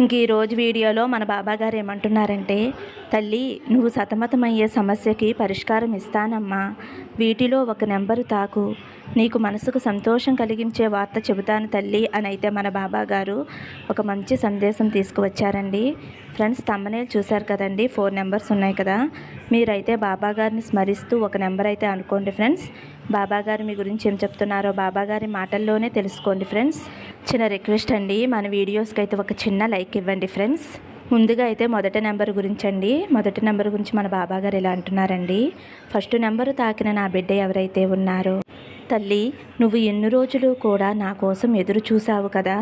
ఇంక ఈరోజు వీడియోలో మన బాబా గారు ఏమంటున్నారంటే తల్లి నువ్వు సతమతమయ్యే సమస్యకి పరిష్కారం ఇస్తానమ్మా. వీటిలో ఒక నెంబరు తాకు. నీకు మనసుకు సంతోషం కలిగించే వార్త చెబుతాను తల్లి అని అయితే మన బాబాగారు ఒక మంచి సందేశం తీసుకువచ్చారండి. ఫ్రెండ్స్ తమ్మనే చూశారు కదండి ఫోర్ నెంబర్స్ ఉన్నాయి కదా. మీరైతే బాబా గారిని స్మరిస్తూ ఒక నెంబర్ అయితే అనుకోండి ఫ్రెండ్స్. బాబాగారు మీ గురించి ఏం చెప్తున్నారో బాబాగారి మాటల్లోనే తెలుసుకోండి ఫ్రెండ్స్. చిన్న రిక్వెస్ట్ అండి మన వీడియోస్కి అయితే ఒక చిన్న లైక్ ఇవ్వండి ఫ్రెండ్స్. ముందుగా అయితే మొదటి నెంబర్ గురించి అండి మొదటి నెంబర్ గురించి మన బాబా గారు ఇలా అంటున్నారండి? ఫస్ట్ నెంబరు తాకిన నా బిడ్డ ఎవరైతే ఉన్నారో. తల్లి నువ్వు ఎన్ని రోజులు కూడా నా కోసం ఎదురు చూసావు కదా?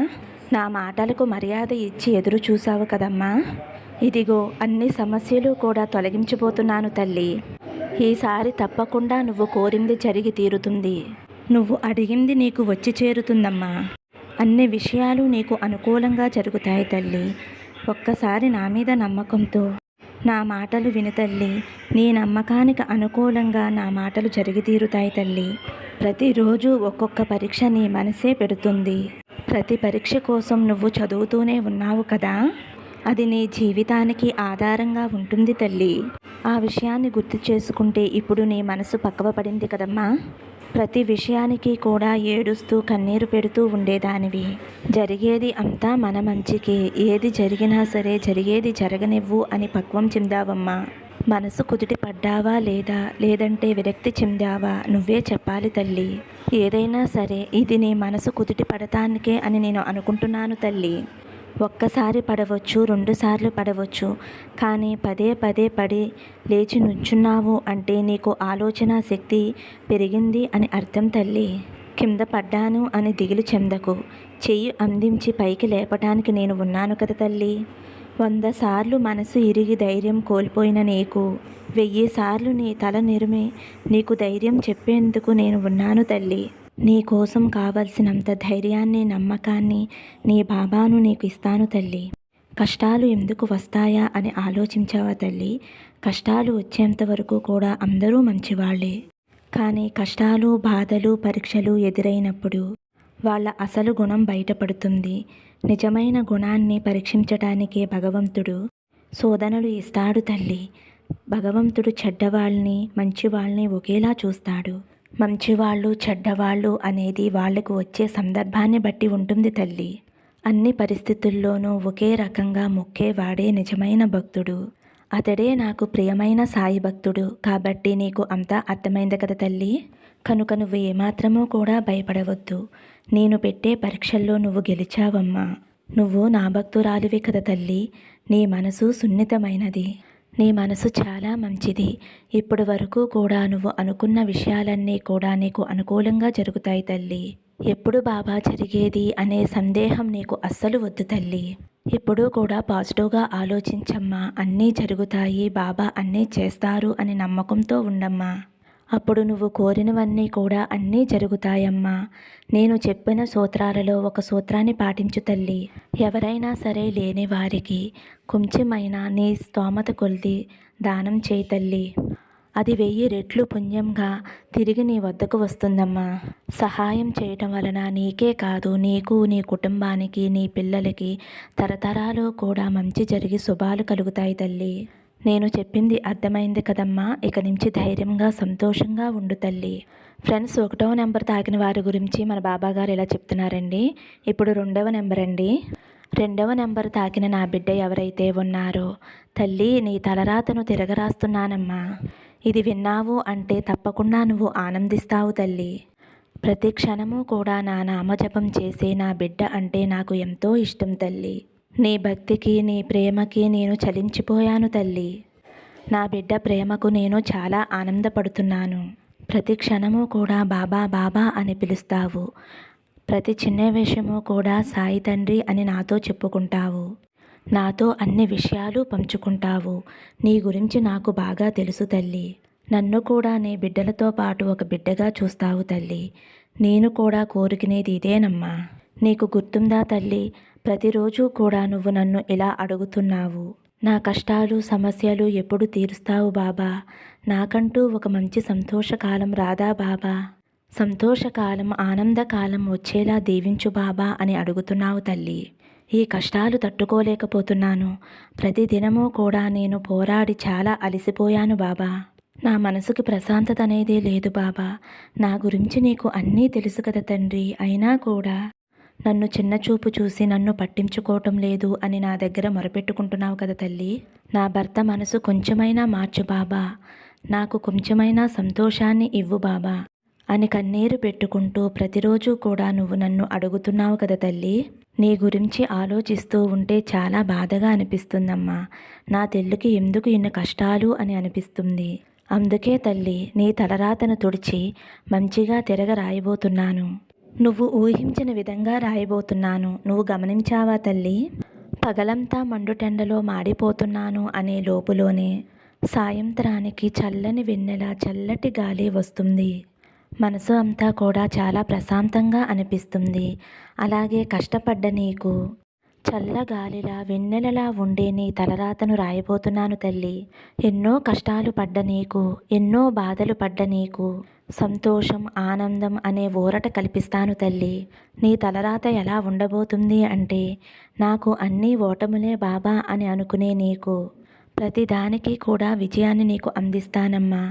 నా మాటలకు మర్యాద ఇచ్చి ఎదురు చూసావు కదమ్మా. ఇదిగో అన్ని సమస్యలు కూడా తొలగించిపోతున్నాను తల్లి. ఈసారి తప్పకుండా నువ్వు కోరింది జరిగి తీరుతుంది. నువ్వు అడిగింది నీకు వచ్చి చేరుతుందమ్మా. అన్ని విషయాలు నీకు అనుకూలంగా జరుగుతాయి తల్లి. ఒక్కసారి నా మీద నమ్మకంతో నా మాటలు విను తల్లి. నీ నమ్మకానికి అనుకూలంగా నా మాటలు జరిగి తీరుతాయి తల్లి. ప్రతిరోజు ఒక్కొక్క పరీక్ష నీ మనసే పెడుతుంది. ప్రతి పరీక్ష కోసం నువ్వు చదువుతూనే ఉన్నావు కదా? అది నీ జీవితానికి ఆధారంగా ఉంటుంది తల్లి. ఆ విషయాన్ని గుర్తు చేసుకుంటే ఇప్పుడు నీ మనసు పక్కవపడింది కదమ్మా. ప్రతి విషయానికి కూడా ఏడుస్తూ కన్నీరు పెడుతూ ఉండేదానివి. జరిగేది అంతా మన మంచికి. ఏది జరిగినా సరే జరిగేది జరగనివ్వు అని పక్వం చెందావమ్మా. మనసు కుదుటి పడ్డావా లేదా? లేదంటే విరక్తి చెందావా? నువ్వే చెప్పాలి తల్లి. ఏదైనా సరే ఇది నీ మనసు కుదుటి పడటానికే అని నేను అనుకుంటున్నాను తల్లి. ఒక్కసారి పడవచ్చు రెండుసార్లు పడవచ్చు. కానీ పదే పదే పడి లేచి నుంచున్నావు అంటే నీకు ఆలోచన శక్తి పెరిగింది అని అర్థం తల్లి. కింద పడ్డాను అని దిగులు చెందకు. చెయ్యి అందించి పైకి లేపటానికి నేను ఉన్నాను కదా తల్లి. వంద సార్లు మనసు ఇరిగి ధైర్యం కోల్పోయిన నీకు. వెయ్యి సార్లు నీ తల నిరిమి నీకు ధైర్యం చెప్పేందుకు నేను ఉన్నాను తల్లి. నీ కోసం కావలసినంత ధైర్యాన్ని నమ్మకాన్ని నీ బాబాను నీకు ఇస్తాను తల్లి. కష్టాలు ఎందుకు వస్తాయా అని ఆలోచించావా తల్లి. కష్టాలు వచ్చేంత వరకు కూడా అందరూ మంచివాళ్ళే. కానీ కష్టాలు బాధలు పరీక్షలు ఎదురైనప్పుడు వాళ్ళ అసలు గుణం బయటపడుతుంది. నిజమైన గుణాన్ని పరీక్షించటానికే భగవంతుడు శోధనలు ఇస్తాడు తల్లి. భగవంతుడు చెడ్డవాళ్ళని మంచివాళ్ళని ఒకేలా చూస్తాడు. మంచివాళ్ళు చెడ్డవాళ్ళు అనేది వాళ్ళకు వచ్చే సందర్భాన్ని బట్టి ఉంటుంది తల్లి. అన్ని పరిస్థితుల్లోనూ ఒకే రకంగా మొక్కేవాడే నిజమైన భక్తుడు. అతడే నాకు ప్రియమైన సాయి భక్తుడు. కాబట్టి నీకు అంతా అర్థమైంది కదా తల్లి? కనుక నువ్వు ఏమాత్రమూ కూడా భయపడవద్దు. నేను పెట్టే పరీక్షల్లో నువ్వు గెలిచావమ్మా. నువ్వు నా భక్తురాలివి కదా తల్లి. నీ మనసు సున్నితమైనది. నీ మనసు చాలా మంచిది. ఇప్పటి వరకు కూడా నువ్వు అనుకున్న విషయాలన్నీ కూడా నీకు అనుకూలంగా జరుగుతాయి తల్లి. ఎప్పుడు బాబా జరిగేది అనే సందేహం నీకు అస్సలు వద్దు తల్లి. ఎప్పుడూ కూడా పాజిటివ్గా ఆలోచించమ్మా. అన్నీ జరుగుతాయి. బాబా అన్నీ చేస్తారు అని నమ్మకంతో ఉండమ్మా. అప్పుడు నువ్వు కోరినవన్నీ కూడా అన్నీ జరుగుతాయమ్మా. నేను చెప్పిన సూత్రాలలో ఒక సూత్రాన్ని పాటించు తల్లి. ఎవరైనా సరే లేని వారికి కొంచెమైనా నీ స్తోమత కొలిది దానం చేయి తల్లి. అది వెయ్యి రెట్లు పుణ్యంగా తిరిగి నీ వద్దకు వస్తుందమ్మా. సహాయం చేయటం వలన నీకే కాదు నీకు నీ కుటుంబానికి నీ పిల్లలకి తరతరాలు కూడా మంచి జరిగి శుభాలు కలుగుతాయి తల్లి. నేను చెప్పింది అర్థమైంది కదమ్మా. ఇక నుంచి ధైర్యంగా సంతోషంగా ఉండు తల్లి. ఫ్రెండ్స్ ఒకటవ నెంబర్ తాకిన వారి గురించి మన బాబా గారు ఇలా చెప్తున్నారండి? ఇప్పుడు రెండవ నెంబర్ అండి. రెండవ నెంబర్ తాకిన నా బిడ్డ ఎవరైతే ఉన్నారో తల్లి నీ తలరాతను తిరగరాస్తున్నానమ్మా. ఇది విన్నావు అంటే తప్పకుండా నువ్వు ఆనందిస్తావు తల్లి. ప్రతి క్షణము కూడా నా నామజపం చేసే నా బిడ్డ అంటే నాకు ఎంతో ఇష్టం తల్లి. నీ భక్తికి నీ ప్రేమకి నేను చలించిపోయాను తల్లి. నా బిడ్డ ప్రేమకు నేను చాలా ఆనందపడుతున్నాను. ప్రతి క్షణము కూడా బాబా బాబా అని పిలుస్తావు. ప్రతి చిన్న విషయము కూడా సాయి తండ్రి అని నాతో చెప్పుకుంటావు. నాతో అన్ని విషయాలు పంచుకుంటావు. నీ గురించి నాకు బాగా తెలుసు తల్లి. నన్ను కూడా నీ బిడ్డలతో పాటు ఒక బిడ్డగా చూస్తావు తల్లి. నేను కూడా కోరుకునేది ఇదేనమ్మా. నీకు గుర్తుందా తల్లి? ప్రతిరోజు కూడా నువ్వు నన్ను ఇలా అడుగుతున్నావు. నా కష్టాలు సమస్యలు ఎప్పుడు తీరుస్తావు బాబా? నాకంటూ ఒక మంచి సంతోషకాలం రాదా బాబా? సంతోషకాలం ఆనందకాలం వచ్చేలా దీవించు బాబా అని అడుగుతున్నావు తల్లి. ఈ కష్టాలు తట్టుకోలేకపోతున్నాను. ప్రతిదినము కూడా నేను పోరాడి చాలా అలసిపోయాను బాబా. నా మనసుకి ప్రశాంతత అనేదే లేదు బాబా. నా గురించి నీకు అన్నీ తెలుసు కదా తండ్రి. అయినా కూడా నన్ను చిన్న చూపు చూసి నన్ను పట్టించుకోవటం లేదు అని నా దగ్గర మొరపెట్టుకుంటున్నావు కదా తల్లి. నా భర్త మనసు కొంచెమైనా మార్చు బాబా. నాకు కొంచెమైనా సంతోషాన్ని ఇవ్వు బాబా అని కన్నీరు పెట్టుకుంటూ ప్రతిరోజు కూడా నువ్వు నన్ను అడుగుతున్నావు కదా తల్లి. నీ గురించి ఆలోచిస్తూ ఉంటే చాలా బాధగా అనిపిస్తుందమ్మా. నా తెల్లుకి ఎందుకు ఇన్ని కష్టాలు అని అనిపిస్తుంది. అందుకే తల్లి నీ తలరాతను తుడిచి మంచిగా తిరగ రాయబోతున్నాను. నువ్వు ఊహించిన విధంగా రాయబోతున్నాను. నువ్వు గమనించావా తల్లి? పగలంతా మండుటెండలో మాడిపోతున్నాను అనే లోపులోనే సాయంత్రానికి చల్లని వెన్నెల చల్లటి గాలి వస్తుంది. మనసు అంతా కూడా చాలా ప్రశాంతంగా అనిపిస్తుంది. అలాగే కష్టపడ్డ నీకు చల్లగాలిలా వెన్నెలలా ఉండే నీ తలరాతను రాయబోతున్నాను తల్లి. ఎన్నో కష్టాలు పడ్డ నీకు ఎన్నో బాధలు పడ్డ నీకు. సంతోషం ఆనందం అనే ఊరట కల్పిస్తాను తల్లి. నీ తలరాత ఎలా ఉండబోతుంది అంటే నాకు అన్నీ ఓటములే బాబా అని అనుకునే నీకు. ప్రతిదానికి కూడా విజయాన్ని నీకు అందిస్తానమ్మా.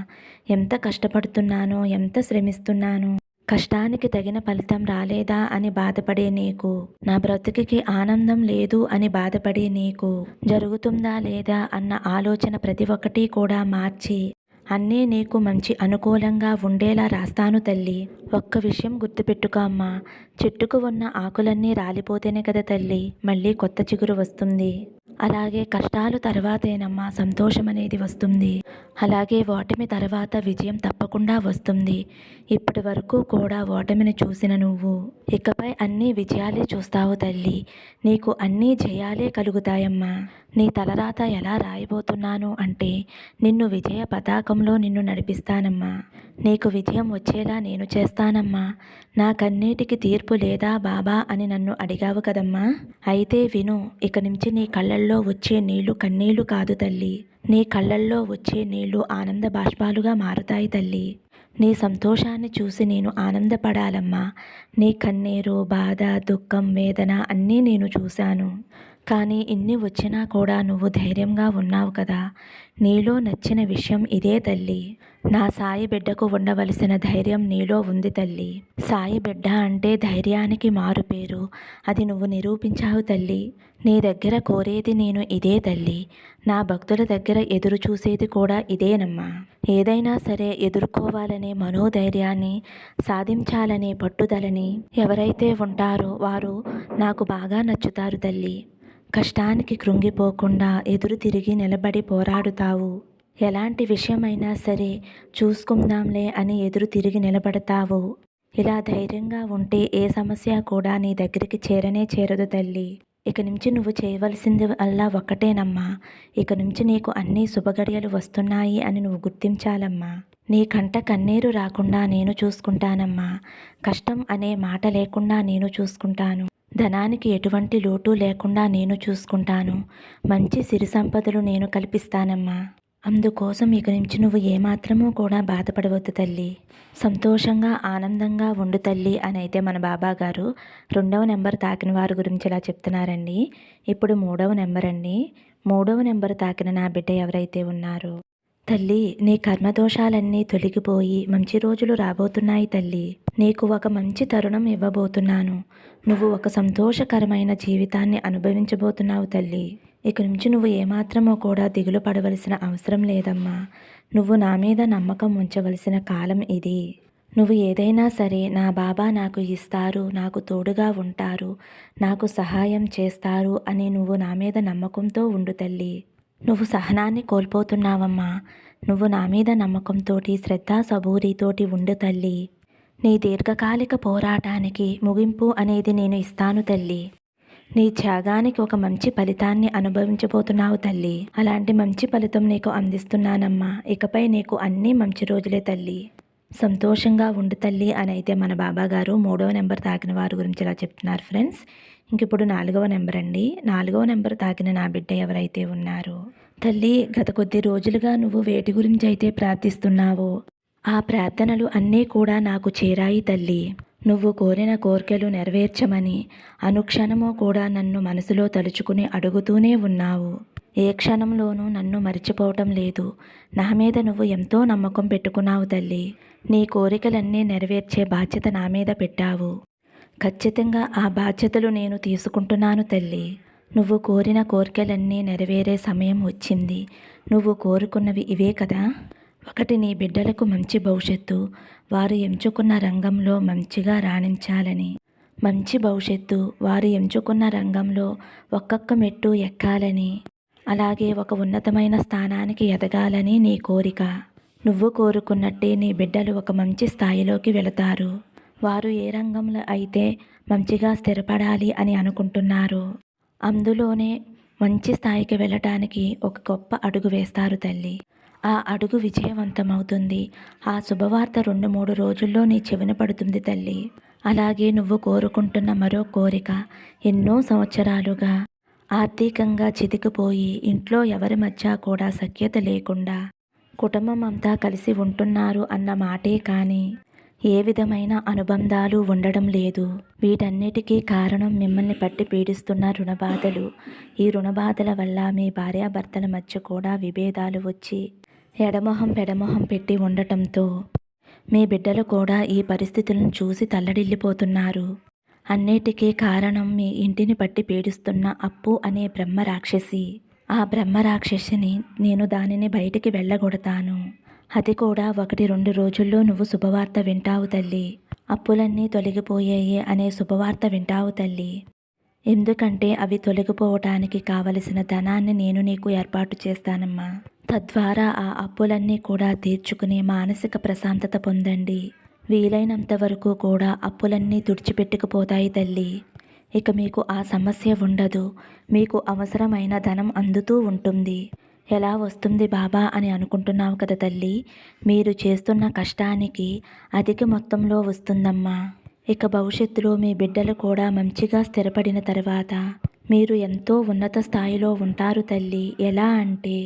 ఎంత కష్టపడుతున్నానో ఎంత శ్రమిస్తున్నానో కష్టానికి తగిన ఫలితం రాలేదా అని బాధపడే నీకు? నా బ్రతుకికి ఆనందం లేదు అని బాధపడే నీకు? జరుగుతుందా లేదా అన్న ఆలోచన ప్రతి ఒక్కటి కూడా మార్చి అన్నీ నీకు మంచి అనుకూలంగా ఉండేలా రాస్తాను తల్లి. ఒక్క విషయం గుర్తుపెట్టుకో అమ్మా. చెట్టుకు ఉన్న ఆకులన్నీ రాలిపోతేనే కదా తల్లి మళ్ళీ కొత్త చిగురు వస్తుంది. అలాగే కష్టాలు తర్వాతేనమ్మా సంతోషం అనేది వస్తుంది. అలాగే ఓటమి తర్వాత విజయం తప్పకుండా వస్తుంది. ఇప్పటి వరకు కూడా ఓటమిని చూసిన నువ్వు. ఇకపై అన్ని విజయాలే చూస్తావు తల్లి. నీకు అన్నీ జయాలే కలుగుతాయమ్మా. నీ తలరాత ఎలా రాయబోతున్నాను అంటే నిన్ను విజయ పతాకంలో నిన్ను నడిపిస్తానమ్మా. నీకు విజయం వచ్చేలా నేను చేస్తానమ్మా. నా కన్నీటికి తీర్పు లేదా బాబా అని నన్ను అడిగావు కదమ్మా. అయితే విను ఇక నుంచి నీ కళ్ళల్లో వచ్చే నీళ్ళు కన్నీళ్ళు కాదు తల్లి. నీ కళ్ళల్లో వచ్చే నీళ్ళు ఆనంద బాష్పాలుగా మారుతాయి తల్లి. నీ సంతోషాన్ని చూసి నేను ఆనందపడాలమ్మా. నీ కన్నీరు బాధ దుఃఖం వేదన అన్నీ నేను చూశాను. కానీ ఇన్ని వచ్చినా కూడా నువ్వు ధైర్యంగా ఉన్నావు కదా. నీలో నచ్చిన విషయం ఇదే తల్లి. నా సాయి బిడ్డకు ఉండవలసిన ధైర్యం నీలో ఉంది తల్లి. సాయి బిడ్డ అంటే ధైర్యానికి మారు పేరు. అది నువ్వు నిరూపించావు తల్లి. నీ దగ్గర కోరేది నేను ఇదే తల్లి. నా భక్తుల దగ్గర ఎదురు చూసేది కూడా ఇదేనమ్మా. ఏదైనా సరే ఎదుర్కోవాలనే మనోధైర్యాన్ని సాధించాలనే పట్టుదలని ఎవరైతే ఉంటారో వారు నాకు బాగా నచ్చుతారు తల్లి. కష్టానికి కృంగిపోకుండా ఎదురు తిరిగి నిలబడి పోరాడుతావు. ఎలాంటి విషయమైనా సరే చూసుకుందాంలే అని ఎదురు తిరిగి నిలబడతావు. ఇలా ధైర్యంగా ఉంటే ఏ సమస్య కూడా నీ దగ్గరికి చేరనే చేరదు తల్లి. ఇక నుంచి నువ్వు చేయవలసింది అల్లా ఒక్కటేనమ్మా. ఇక నుంచి నీకు అన్ని శుభగడియలు వస్తున్నాయి అని నువ్వు గుర్తించాలమ్మా. నీ కంట కన్నీరు రాకుండా నేను చూసుకుంటానమ్మా. కష్టం అనే మాట లేకుండా నేను చూసుకుంటాను. ధనానికి ఎటువంటి లోటు లేకుండా నేను చూసుకుంటాను. మంచి సిరి సంపదలు నేను కల్పిస్తానమ్మా. అందుకోసం ఇక నుంచి నువ్వు ఏమాత్రమూ కూడా బాధపడవద్దు తల్లి. సంతోషంగా ఆనందంగా ఉండు తల్లి అని అయితే మన బాబా గారు రెండవ నెంబర్ తాకిన వారి గురించి ఇలా చెప్తున్నారండి. ఇప్పుడు మూడవ నెంబర్ అండి. మూడవ నెంబర్ తాకిన నా బిడ్డ ఎవరైతే ఉన్నారో. తల్లి నీ కర్మదోషాలన్నీ తొలగిపోయి మంచి రోజులు రాబోతున్నాయి తల్లి. నీకు ఒక మంచి తరుణం ఇవ్వబోతున్నాను. నువ్వు ఒక సంతోషకరమైన జీవితాన్ని అనుభవించబోతున్నావు తల్లి. ఇక నుంచి నువ్వు ఏమాత్రమో కూడా దిగులు పడవలసిన అవసరం లేదమ్మా. నువ్వు నా మీద నమ్మకం ఉంచవలసిన కాలం ఇది. నువ్వు ఏదైనా సరే నా బాబా నాకు ఇస్తారు నాకు తోడుగా ఉంటారు నాకు సహాయం చేస్తారు అని నువ్వు నా మీద నమ్మకంతో ఉండు తల్లి. నువ్వు సహనాన్ని కోల్పోతున్నావమ్మా. నువ్వు నా మీద నమ్మకంతోటి శ్రద్ధా సబూరితోటి ఉండు తల్లి. నీ దీర్ఘకాలిక పోరాటానికి ముగింపు అనేది నేను ఇస్తాను తల్లి. నీ త్యాగానికి ఒక మంచి ఫలితాన్ని అనుభవించబోతున్నావు తల్లి. అలాంటి మంచి ఫలితం నీకు అందిస్తున్నానమ్మా. ఇకపై నీకు అన్నీ మంచి రోజులే తల్లి. సంతోషంగా ఉండు తల్లి అని అయితే మన బాబా గారు మూడవ నెంబర్ తాకిన వారి గురించి ఇలా చెప్తున్నారు ఫ్రెండ్స్. ఇంక ఇప్పుడు నాలుగవ నెంబర్ అండి. నాలుగవ నెంబర్ తాకిన నా బిడ్డ ఎవరైతే ఉన్నారో. తల్లి గత కొద్ది రోజులుగా నువ్వు వేటి గురించి అయితే ప్రార్థిస్తున్నావో ఆ ప్రార్థనలు అన్నీ కూడా నాకు చేరాయి తల్లి. నువ్వు కోరిన కోరికలు నెరవేర్చమని అనుక్షణము కూడా నన్ను మనసులో తలుచుకుని అడుగుతూనే ఉన్నావు. ఏ క్షణంలోనూ నన్ను మర్చిపోవటం లేదు. నా మీద నువ్వు ఎంతో నమ్మకం పెట్టుకున్నావు తల్లి. నీ కోరికలన్నీ నెరవేర్చే బాధ్యత నా మీద పెట్టావు. ఖచ్చితంగా ఆ బాధ్యతలు నేను తీసుకుంటున్నాను తల్లి. నువ్వు కోరిన కోరికలన్నీ నెరవేరే సమయం వచ్చింది. నువ్వు కోరుకున్నవి ఇవే కదా? ఒకటి నీ బిడ్డలకు మంచి భవిష్యత్తు వారు ఎంచుకున్న రంగంలో మంచిగా రాణించాలని. మంచి భవిష్యత్తు వారు ఎంచుకున్న రంగంలో ఒక్కొక్క మెట్టు ఎక్కాలని. అలాగే ఒక ఉన్నతమైన స్థానానికి ఎదగాలని నీ కోరిక. నువ్వు కోరుకున్నట్టే నీ బిడ్డలు ఒక మంచి స్థాయిలోకి వెళతారు. వారు ఏ రంగంలో అయితే మంచిగా స్థిరపడాలి అని అనుకుంటున్నారు అందులోనే మంచి స్థాయికి వెళ్ళటానికి ఒక గొప్ప అడుగు వేస్తారు తల్లి. ఆ అడుగు విజయవంతమవుతుంది. ఆ శుభవార్త రెండు మూడు రోజుల్లో నీ చెవిన పడుతుంది తల్లి. అలాగే నువ్వు కోరుకుంటున్న మరో కోరిక ఎన్నో సంవత్సరాలుగా ఆర్థికంగా చితికిపోయి ఇంట్లో ఎవరి మధ్య కూడా సఖ్యత లేకుండా కుటుంబం అంతా కలిసి ఉంటున్నారు అన్న మాటే కానీ ఏ విధమైన అనుబంధాలు ఉండడం లేదు. వీటన్నిటికీ కారణం మిమ్మల్ని పట్టి పీడిస్తున్న రుణబాధలు. ఈ రుణబాధల వల్ల మీ భార్యాభర్తల మధ్య కూడా విభేదాలు వచ్చి ఎడమొహం పెడమొహం పెట్టి ఉండటంతో మీ బిడ్డలు కూడా ఈ పరిస్థితులను చూసి తల్లడిల్లిపోతున్నారు. అన్నిటికీ కారణం మీ ఇంటిని పట్టి పీడిస్తున్న అప్పు అనే బ్రహ్మ రాక్షసి ఆ బ్రహ్మ రాక్షసిని నేను దానిని బయటికి వెళ్ళగొడతాను. అది కూడా ఒకటి రెండు రోజుల్లో నువ్వు శుభవార్త వింటావు తల్లి. అప్పులన్నీ తొలగిపోయాయి అనే శుభవార్త వింటావు తల్లి. ఎందుకంటే అవి తొలగిపోవటానికి కావలసిన ధనాన్ని నేను నీకు ఏర్పాటు చేస్తానమ్మా. తద్వారా ఆ అప్పులన్నీ కూడా తీర్చుకుని మానసిక ప్రశాంతత పొందండి. వీలైనంత వరకు కూడా అప్పులన్నీ తుడిచిపెట్టుకుపోతాయి తల్లి. ఇక మీకు ఆ సమస్య ఉండదు. మీకు అవసరమైన ధనం అందుతూ ఉంటుంది. ఎలా వస్తుంది బాబా అని అనుకుంటున్నావు కదా తల్లి. మీరు చేస్తున్న కష్టానికి అధిక మొత్తంలో వస్తుందమ్మా. ఇక భవిష్యత్తులో మీ బిడ్డలు కూడా మంచిగా స్థిరపడిన తర్వాత మీరు ఎంతో ఉన్నత స్థాయిలో ఉంటారు తల్లి. ఎలా అంటే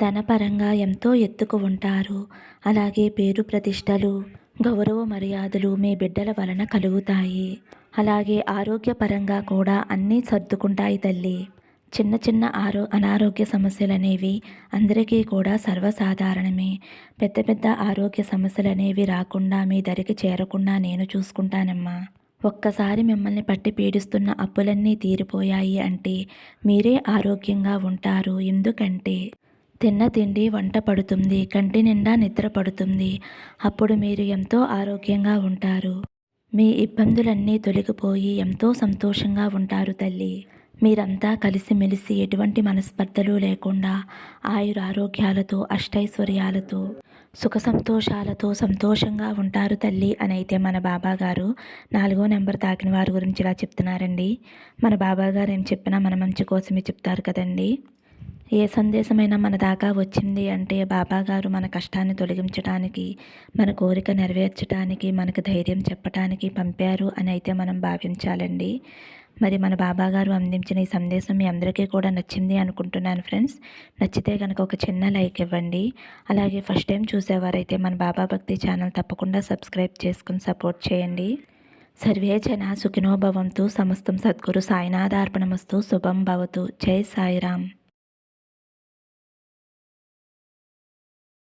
ధనపరంగా ఎంతో ఎత్తుకు ఉంటారు. అలాగే పేరు ప్రతిష్టలు గౌరవ మర్యాదలు మీ బిడ్డల వలన కలుగుతాయి. అలాగే ఆరోగ్యపరంగా కూడా అన్నీ సర్దుకుంటాయి తల్లి. చిన్న చిన్న ఆరో అనారోగ్య సమస్యలు అనేవి అందరికీ కూడా సర్వసాధారణమే. పెద్ద పెద్ద ఆరోగ్య సమస్యలు అనేవి రాకుండా మీ దరికి చేరకుండా నేను చూసుకుంటానమ్మా. ఒక్కసారి మిమ్మల్ని పట్టి పీడిస్తున్న అప్పులన్నీ తీరిపోయాయి అంటే మీరే ఆరోగ్యంగా ఉంటారు. ఎందుకంటే తిన్న తిండి వంట పడుతుంది కంటి నిండా నిద్ర పడుతుంది. అప్పుడు మీరు ఎంతో ఆరోగ్యంగా ఉంటారు. మీ ఇబ్బందులన్నీ తొలగిపోయి ఎంతో సంతోషంగా ఉంటారు తల్లి. మీరంతా కలిసిమెలిసి ఎటువంటి మనస్పర్ధలు లేకుండా ఆయుర ఆరోగ్యాలతో అష్టైశ్వర్యాలతో సుఖ సంతోషాలతో సంతోషంగా ఉంటారు తల్లి అని అయితే మన బాబా గారు నాలుగో నెంబర్ తాకిన వారి గురించి ఇలా చెప్తున్నారండి. మన బాబా గారు ఏం చెప్పినా మన మంచి కోసమే చెప్తారు కదండి. ఏ సందేశమైనా మన దాకా వచ్చింది అంటే బాబా గారు మన కష్టాన్ని తొలగించడానికి మన కోరిక నెరవేర్చడానికి మనకు ధైర్యం చెప్పడానికి పంపారు అని అయితే మనం భావించాలండి. మరి మన బాబా గారు అందించిన ఈ సందేశం మీ అందరికీ కూడా నచ్చింది అనుకుంటున్నాను ఫ్రెండ్స్. నచ్చితే కనుక ఒక చిన్న లైక్ ఇవ్వండి. అలాగే ఫస్ట్ టైం చూసేవారైతే మన బాబా భక్తి ఛానల్ తప్పకుండా సబ్స్క్రైబ్ చేసుకుని సపోర్ట్ చేయండి. సర్వే జన సుఖినోభవంతు సమస్తం సద్గురు సాయినాథార్పణమస్తు శుభం భవతు. జై సాయిరామ్.